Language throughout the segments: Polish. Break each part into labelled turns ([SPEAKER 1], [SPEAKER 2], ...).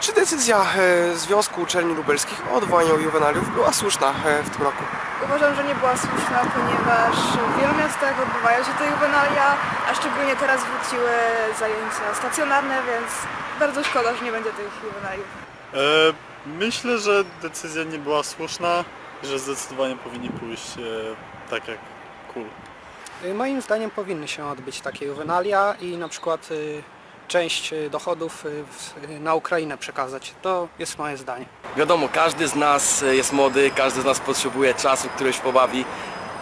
[SPEAKER 1] Czy decyzja e, Związku Uczelni Lubelskich o odwołaniu juwenaliów była słuszna e, w tym roku?
[SPEAKER 2] Uważam, że nie była słuszna, ponieważ w wielu miastach odbywają się te juwenalia, a szczególnie teraz wróciły zajęcia stacjonarne, więc bardzo szkoda, że nie będzie tych juwenaliów.
[SPEAKER 3] E, myślę, że decyzja nie była słuszna, że zdecydowanie powinni pójść e, tak jak kul.
[SPEAKER 4] Y, Moim zdaniem powinny się odbyć takie juwenalia i na przykład y, część y, dochodów w- y, na Ukrainę przekazać. To jest moje zdanie.
[SPEAKER 5] Wiadomo, każdy z nas e, jest młody, każdy z nas potrzebuje czasu, który się pobawi,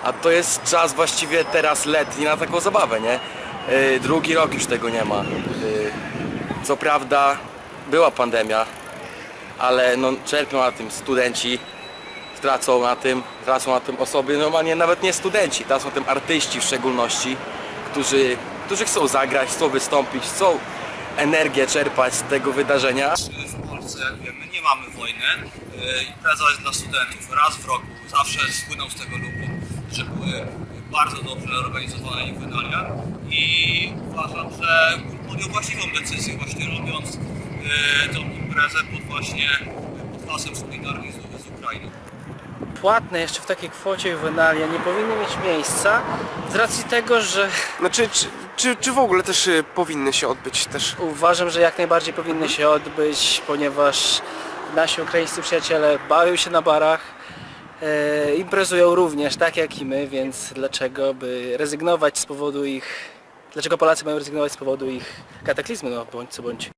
[SPEAKER 5] a to jest czas właściwie teraz letni na taką zabawę, nie? E, Drugi rok już tego nie ma. E, Co prawda była pandemia, ale no, czerpią na tym studenci, tracą na tym, tracą na tym osoby, normalnie nawet nie studenci, tracą na tym artyści w szczególności, którzy, którzy chcą zagrać, chcą wystąpić, chcą energię czerpać z tego wydarzenia.
[SPEAKER 6] w Polsce, jak wiemy, nie mamy wojny. Yy, Impreza jest dla studentów raz w roku. Zawsze słynął z tego Lublin, że były bardzo dobrze organizowane juwenalia i uważam, że podjął właściwą decyzję właśnie robiąc yy, tą imprezę pod właśnie pod hasłem solidarni z, z Ukrainą.
[SPEAKER 7] płatne jeszcze w takiej kwocie juwenalia nie powinny mieć miejsca z racji tego, że
[SPEAKER 1] Znaczy, czy, czy, w ogóle też e, powinny się odbyć też?
[SPEAKER 7] uważam, że jak najbardziej powinny się odbyć, ponieważ nasi ukraińscy przyjaciele bawią się na barach, e, imprezują również tak jak i my, więc dlaczego by rezygnować z powodu ich, dlaczego Polacy mają rezygnować z powodu ich kataklizmu, no bądź co bądź.